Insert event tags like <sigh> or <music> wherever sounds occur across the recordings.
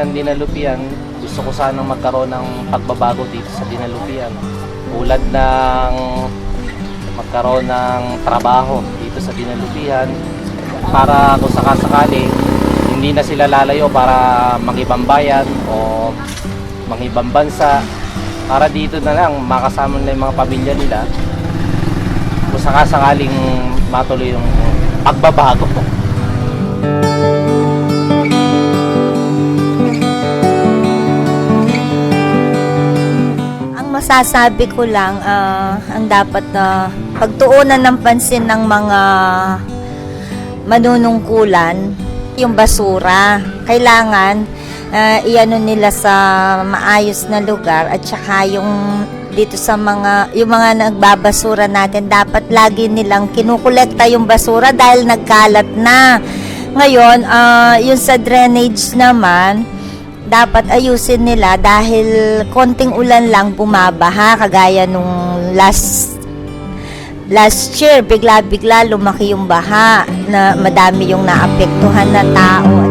ng Dinalupian, gusto ko sanang magkaroon ng pagbabago dito sa Dinalupian. Ulad ng magkaroon ng trabaho dito sa Dinalupian para kung sakasakali hindi na sila lalayo para mangibang bayan o mangibang bansa para dito na lang makasama na yung mga pamilya nila kung sakasakaling matuloy yung pagbabago. Masasabi ko lang, ah, ang dapat na pagtuunan ng pansin ng mga manunungkulan, yung basura. Kailangan ah, iano nila sa maayos na lugar at saka yung dito sa mga yung mga nagbabasura natin dapat lagi nilang kinukolekta yung basura dahil nagkalat na. Ngayon, ah, yung sa drainage naman, dapat ayusin nila dahil konting ulan lang bumabaha kagaya nung last last year bigla-bigla lumaki yung baha na madami yung naapektuhan na tao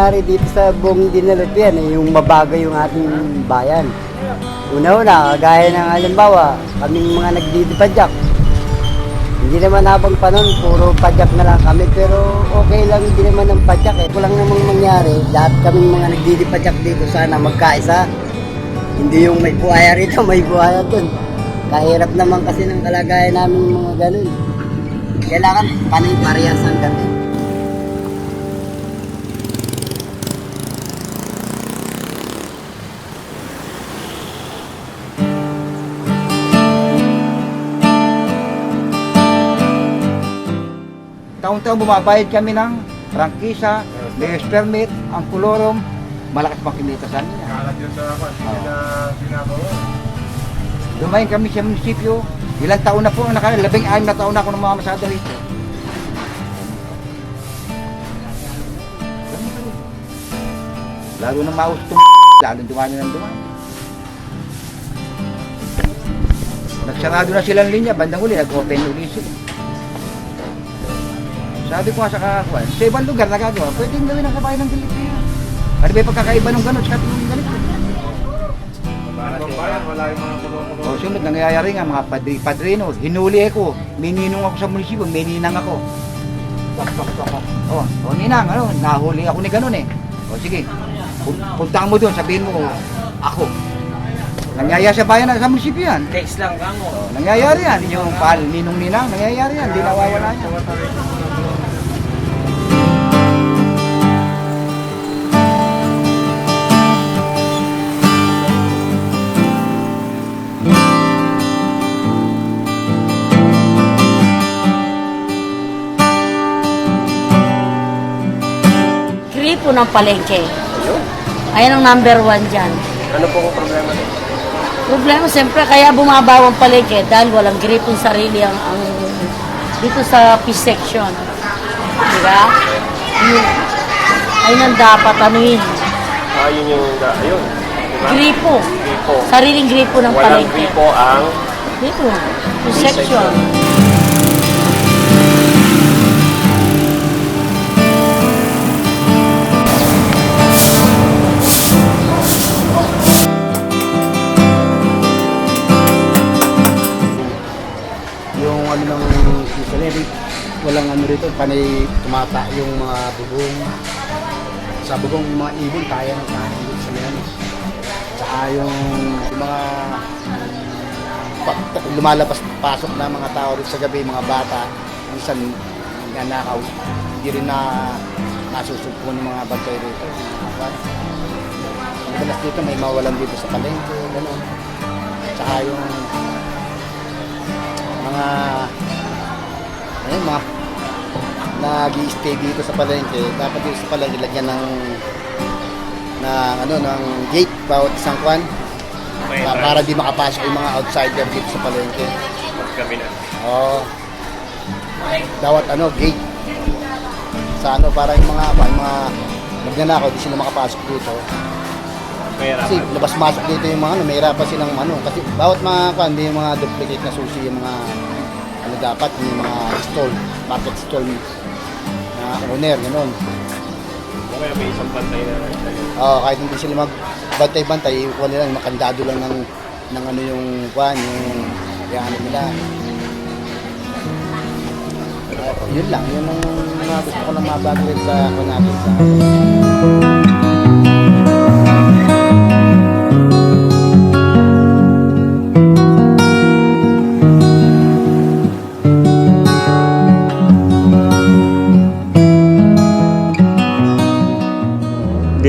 mangyari dito sa buong Dinalupian, eh, yung mabago yung ating bayan. Una-una, gaya ng halimbawa, kaming mga nagdidipadyak. Hindi naman habang panon, puro padyak na lang kami, pero okay lang hindi naman ang padyak eh. Kulang namang mangyari, lahat kaming mga nagdidipadyak dito sana magkaisa. Hindi yung may buhaya rito, <laughs> may buhaya dun. Kahirap naman kasi ng kalagayan namin mga ganun. Kailangan panay-parehasan kami. Taon-taon bumabayad kami ng prangkisa, mayor's permit, ang kolorum, malakas pang kinita sa amin. Dumayin kami sa munisipyo, ilang taon na po, ang nakala, labing anim na taon na ako namamasada rito. Lalo na maus itong <laughs> lalo dumami ng dumami. Nagsarado na silang linya, bandang uli, nag-open uli sila. Sabi ko nga sa kakakuan, sa ibang lugar nagagawa, pwedeng gawin ang kabayan ng Pilipinas. Ano ba yung pagkakaiba ng gano'n sa ating ganito? O sunod, nangyayari nga mga padri, padrino, hinuli ako, mininong ako sa munisipyo, mininang ako. Tok, tok, tok. O, o ninang, ano, nahuli ako ni gano'n eh. O sige, pu- puntahan mo doon, sabihin mo, ako. Nangyayari sa bayan sa munisipyo yan. Text lang kamo. O, nangyayari yan, yung pal, ninong ninang, nangyayari yan, di nawawala yan. Gripo ng palengke. Ayan ang number one dyan. Ano po ang problema nito? Problema, siyempre, kaya bumabaw ang palengke dahil walang gripong sarili ang, ang dito sa fish section. Diba? Yun. Ayun ang dapat anuhin. Ah, yun yung, ayun. Diba? Gripo. Gripo. Sariling gripo ng Walang palengke. gripo ang Dito. Fish section. Walang ano rito, panay tumata yung mga bubong. Sa bubong mga ibon, kaya ng kain sa yan. Tsaka yung, yung mga pa, lumalabas pasok na mga tao rito sa gabi, mga bata, minsan nanakaw, hindi rin na nasusugpo ng mga bantay rito. Madalas dito may mawalan dito sa palengke, gano'n. Tsaka yung mga ayun, mga nag stay dito sa palengke, dapat dito sa palengke lagyan ng ng ano ng gate bawat isang kwan pa- para di makapasok yung mga outsider dito sa palengke. kami na. Oo. Bawat ano gate. sa ano para yung mga yung mga magnanakaw di sila makapasok dito. Kasi labas-masok dito yung mga ano, mahirapan silang ano kasi bawat mga kan yung mga duplicate na susi yung mga ano dapat yung mga stall, market stall owner ganun. O kaya may isang pantay na tayo. Oo, kahit hindi sila magbantay-bantay, kuha nila, makandado lang ng, ng ano yung, kuhan, yung, yung ano nila. Ah, yun lang, yun ang mga gusto ko lang mabago rin sa kuha natin sa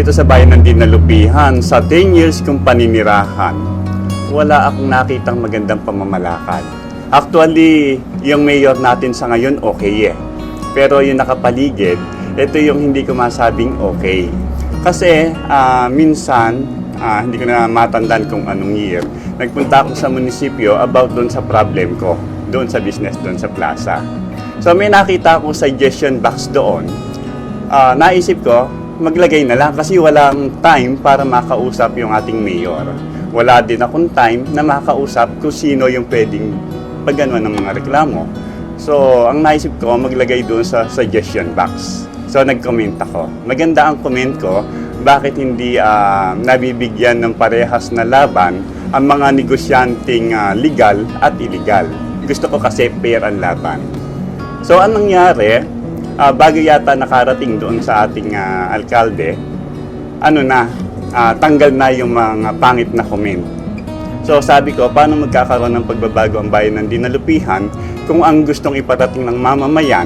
dito sa bayan ng Dinalupihan, sa 10 years kong paninirahan, wala akong nakitang magandang pamamalakad. Actually, yung mayor natin sa ngayon okay eh. Pero yung nakapaligid, ito yung hindi ko masabing okay. Kasi ah, minsan, ah, hindi ko na matandaan kung anong year, nagpunta ako sa munisipyo about doon sa problem ko, doon sa business, doon sa plaza. So may nakita akong suggestion box doon Ah, naisip ko, maglagay na lang kasi walang time para makausap yung ating mayor. Wala din akong time na makausap kung sino yung pwedeng pagganuan ng mga reklamo. So, ang naisip ko, maglagay doon sa suggestion box. So, nag-comment ako. Maganda ang comment ko, bakit hindi ah, nabibigyan ng parehas na laban ang mga negosyanteng ah, legal at illegal. Gusto ko kasi fair ang laban. So, anong nangyari? Ah, bago yata nakarating doon sa ating ah, alkalde, ano na, ah, tanggal na yung mga pangit na comment. So sabi ko, paano magkakaroon ng pagbabago ang bayan ng dinalupihan kung ang gustong iparating ng mamamayan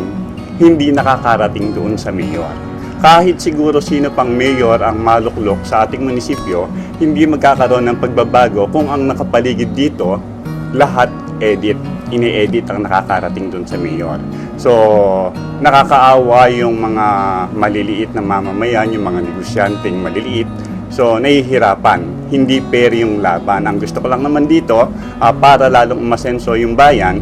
hindi nakakarating doon sa mayor. Kahit siguro sino pang mayor ang maluklok sa ating munisipyo, hindi magkakaroon ng pagbabago kung ang nakapaligid dito, lahat edit. Ini-edit ang nakakarating doon sa mayor. So, nakakaawa yung mga maliliit na mamamayan, yung mga negosyanteng maliliit. So, nahihirapan. Hindi fair yung laban. Ang gusto ko lang naman dito, ah, para lalong umasenso yung bayan,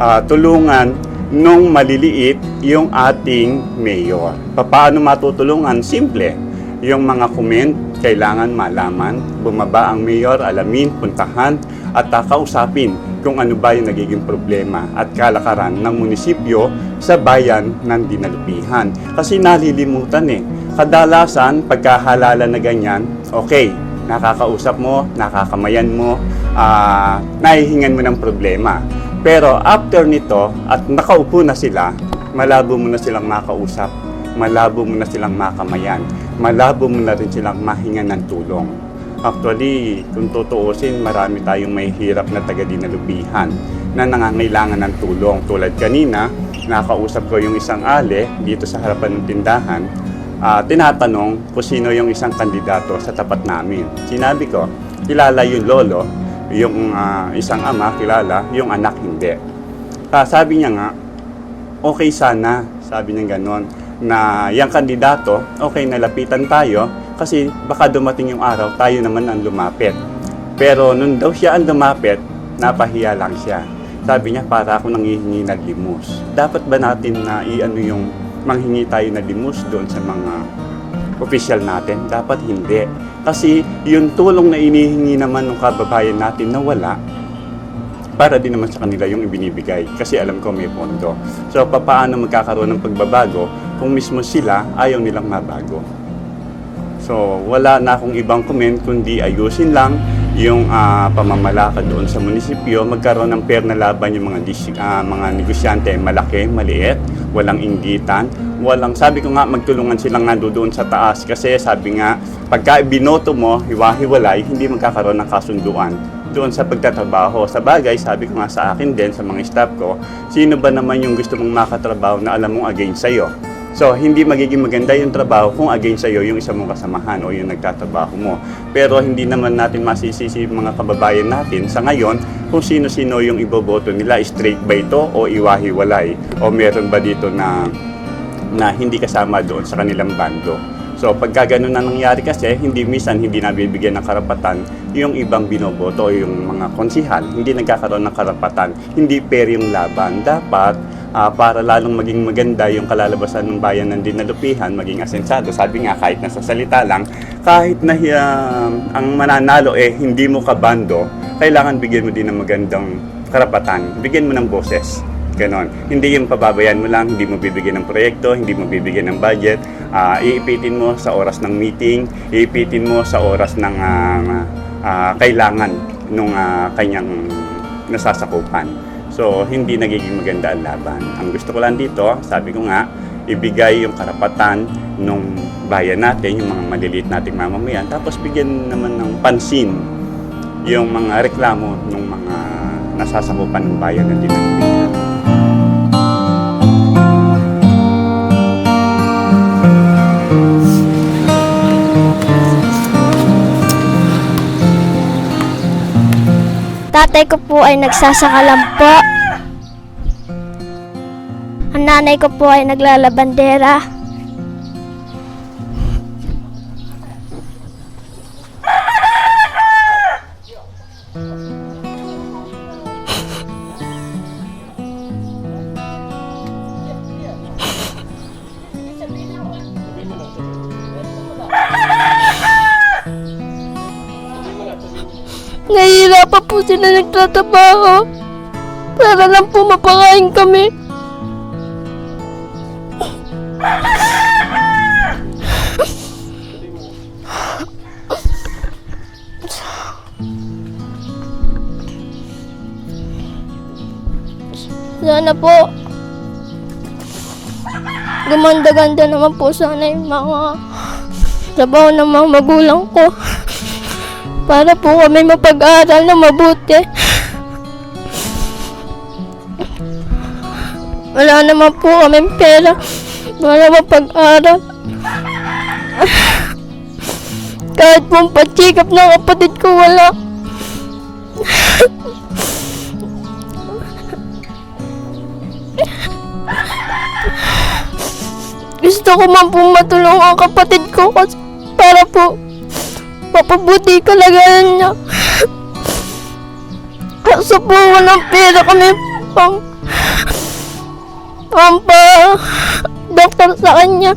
ah, tulungan nung maliliit yung ating mayor. Paano matutulungan? Simple. Yung mga comment, kailangan malaman, bumaba ang mayor, alamin, puntahan, at ah, kausapin kung ano ba yung nagiging problema at kalakaran ng munisipyo sa bayan ng dinalupihan. Kasi nalilimutan eh. Kadalasan, pagkahalala na ganyan, okay, nakakausap mo, nakakamayan mo, ah, nahihingan mo ng problema. Pero after nito, at nakaupo na sila, malabo mo na silang makausap, malabo mo na silang makamayan, malabo mo na rin silang mahingan ng tulong. Actually, kung tutuusin, marami tayong may hirap na taga dinalupihan na nangangailangan ng tulong. Tulad kanina, nakausap ko yung isang ale dito sa harapan ng tindahan, ah, tinatanong kung sino yung isang kandidato sa tapat namin. Sinabi ko, kilala yung lolo, yung ah, isang ama kilala, yung anak hindi. Ah, sabi niya nga, okay sana, sabi niya ganon, na yung kandidato, okay, nalapitan tayo kasi baka dumating yung araw, tayo naman ang lumapit. Pero nung daw siya ang lumapit, napahiya lang siya. Sabi niya, para ako nanghihingi ng limos. Dapat ba natin na i-ano yung manghingi tayo ng limos doon sa mga official natin? Dapat hindi. Kasi yung tulong na inihingi naman ng kababayan natin na wala, para din naman sa kanila yung ibinibigay kasi alam ko may pondo. So papaano magkakaroon ng pagbabago kung mismo sila ayaw nilang mabago. So wala na akong ibang comment kundi ayusin lang yung ah, pamamalakad doon sa munisipyo, magkaroon ng fair na laban yung mga ah, mga negosyante, malaki, maliit, walang inggitan, walang sabi ko nga magtulungan silang nandoon sa taas. Kasi sabi nga pagka binoto mo, hiwa-hiwalay, hindi magkakaroon ng kasunduan doon sa pagtatrabaho. Sa bagay, sabi ko nga sa akin din, sa mga staff ko, sino ba naman yung gusto mong makatrabaho na alam mong against sa'yo? So, hindi magiging maganda yung trabaho kung against sa'yo yung isa mong kasamahan o yung nagtatrabaho mo. Pero hindi naman natin masisisi mga kababayan natin sa ngayon kung sino-sino yung iboboto nila, straight ba ito o iwahiwalay? O meron ba dito na na hindi kasama doon sa kanilang bando. So pagka ganun na nangyari kasi, hindi minsan hindi nabibigyan ng karapatan yung ibang binoboto o yung mga konsihal. Hindi nagkakaroon ng karapatan. Hindi fair yung laban. Dapat ah, para lalong maging maganda yung kalalabasan ng bayan ng Dinalupihan, maging asensado. Sabi nga, kahit nasa salita lang, kahit na ah, ang mananalo eh hindi mo kabando, kailangan bigyan mo din ng magandang karapatan. Bigyan mo ng boses. Ganon. Hindi yung pababayan mo lang, hindi mo bibigyan ng proyekto, hindi mo bibigyan ng budget, ah, iipitin mo sa oras ng meeting, iipitin mo sa oras ng ah, ah, kailangan nung ah, kanyang nasasakupan. So, hindi nagiging maganda ang laban. Ang gusto ko lang dito, sabi ko nga, ibigay yung karapatan nung bayan natin, yung mga maliliit nating mamamayan, tapos bigyan naman ng pansin yung mga reklamo ng mga nasasakupan ng bayan ng Dinagpitan. Tatay ko po ay nagsasaka lang po. Ang nanay ko po ay naglalabandera. Nahihirapan sila nagtatrabaho. Para lang po mapakain kami. Sana po gumanda-ganda naman po sana yung mga trabaho ng mga magulang ko para po kami mapag-aral na mabuti. Wala naman po kami pera para mapag-aral. Kahit pong pagsikap ng kapatid ko wala. Gusto ko man po matulungan ang kapatid ko kasi para po mapabuti kalagayan niya. Kaso po walang pera kami pang pampa doktor sa kanya.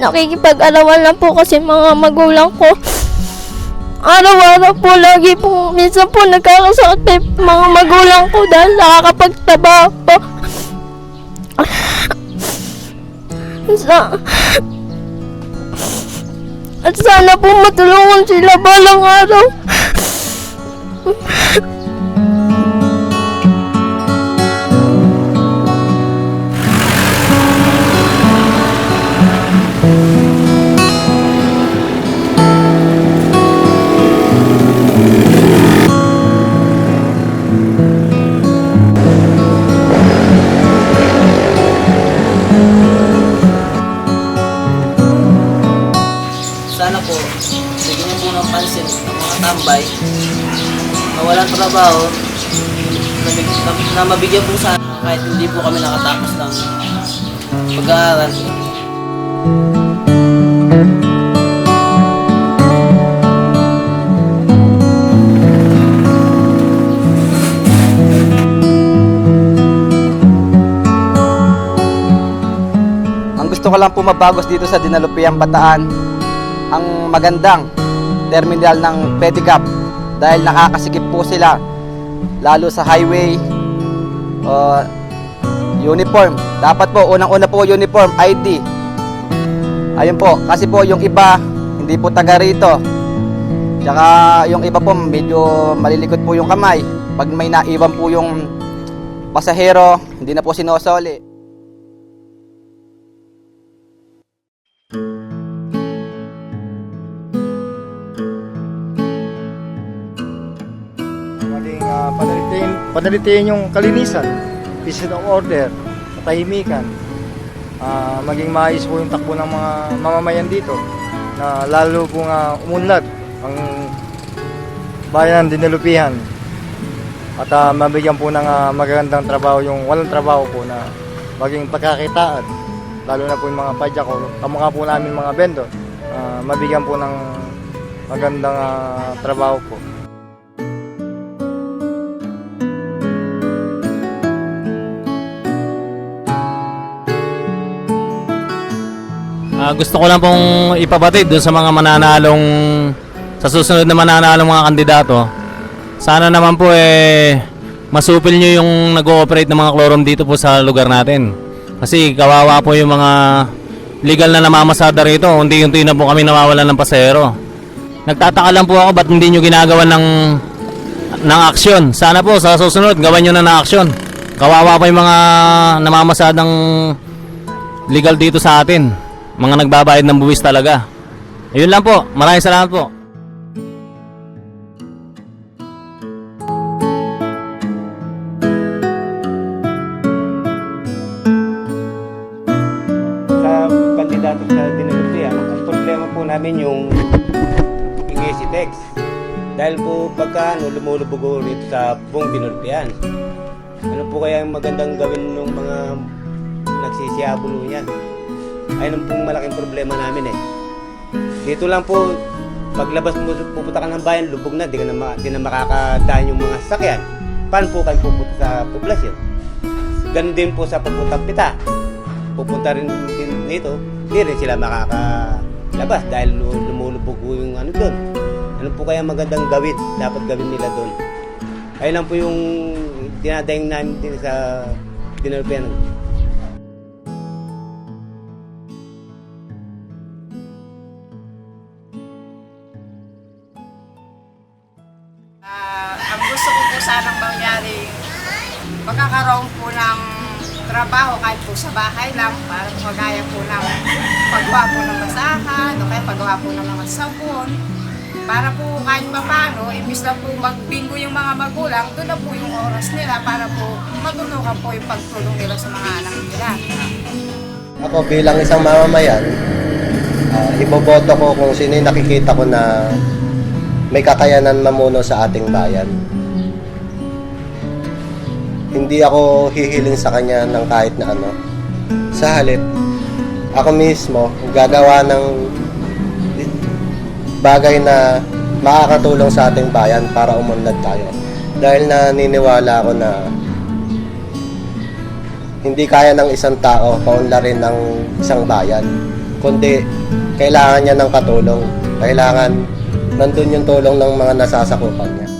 Nakikipag-arawan lang po kasi mga magulang ko. Araw-araw po lagi po, minsan po nagkakasakit mga magulang ko dahil nakakapagtaba po. Sa... At sana po matulungan sila balang araw. Kahit hindi po kami nakatapos ng pag-aaral. Ang gusto ko lang po mabagos dito sa Dinalupiang Bataan, ang magandang terminal ng pedicab dahil nakakasikip po sila lalo sa highway uh, uniform. Dapat po unang-una po uniform ID ayun po kasi po yung iba hindi po taga rito. Tsaka yung iba po medyo malilikot po yung kamay. Pag may naiwan po yung pasahero hindi na po sinosoli. Maging uh, panalitin, panalitin yung kalinisan, peace of order, katahimikan. Ah, maging maayos po yung takbo ng mga mamamayan dito na lalo po nga umunlad ang bayan ng Dinalupihan at ah, mabigyan po ng ah, magagandang trabaho yung walang trabaho po na maging pagkakitaan lalo na po yung mga padya ko kamukha po namin mga vendor. Ah, mabigyan po ng magandang ah, trabaho po Ah, gusto ko lang pong ipabatid doon sa mga mananalong sa susunod na mananalong mga kandidato. Sana naman po eh masupil nyo yung nag-ooperate ng mga klorom dito po sa lugar natin. Kasi kawawa po yung mga legal na namamasada rito. Unti-unti na po kami nawawalan ng pasero. Nagtataka lang po ako ba't hindi nyo ginagawa ng ng aksyon. Sana po sa susunod gawan nyo na ng aksyon. Kawawa pa yung mga namamasadang legal dito sa atin. Mga nagbabayad ng buwis talaga. Ayun lang po. Maraming salamat po. Sa kandidato sa dinulupian, ang problema po namin yung ingesi text. Dahil po pagka ano, lumulubog rito sa buong dinulupian. Ano po kaya ang magandang gawin ng mga nagsisiyabulo yan? Ayun ang pong malaking problema namin eh. Dito lang po, paglabas mo, pupunta ka ng bayan, lubog na, di, ka na, ma- di na makakadaan yung mga sasakyan. Paano po kayo pupunta sa poblasyon? Ganun din po sa papuntang pita. Pupunta rin din dito, di rin sila makakalabas dahil lu- lumulubog yung ano doon. Ano po kaya magandang gawin, dapat gawin nila doon? Ayun lang po yung dinadaing namin din sa dinarpian. Po sa bahay lang para magaya po ng paggawa po ng basahan o kaya paggawa po ng mga sabon para po kahit pa paano, imbis na po magbingo yung mga magulang, doon na po yung oras nila para po matulungan po yung pagtulong nila sa mga anak nila. Ako bilang isang mamamayan, uh, iboboto ko kung sino yung nakikita ko na may kakayanan mamuno sa ating bayan. Hindi ako hihiling sa kanya ng kahit na ano. Sa halip, ako mismo gagawa ng bagay na makakatulong sa ating bayan para umunlad tayo. Dahil naniniwala ako na hindi kaya ng isang tao paunlarin ng isang bayan. Kundi kailangan niya ng katulong. Kailangan nandun yung tulong ng mga nasasakupan niya.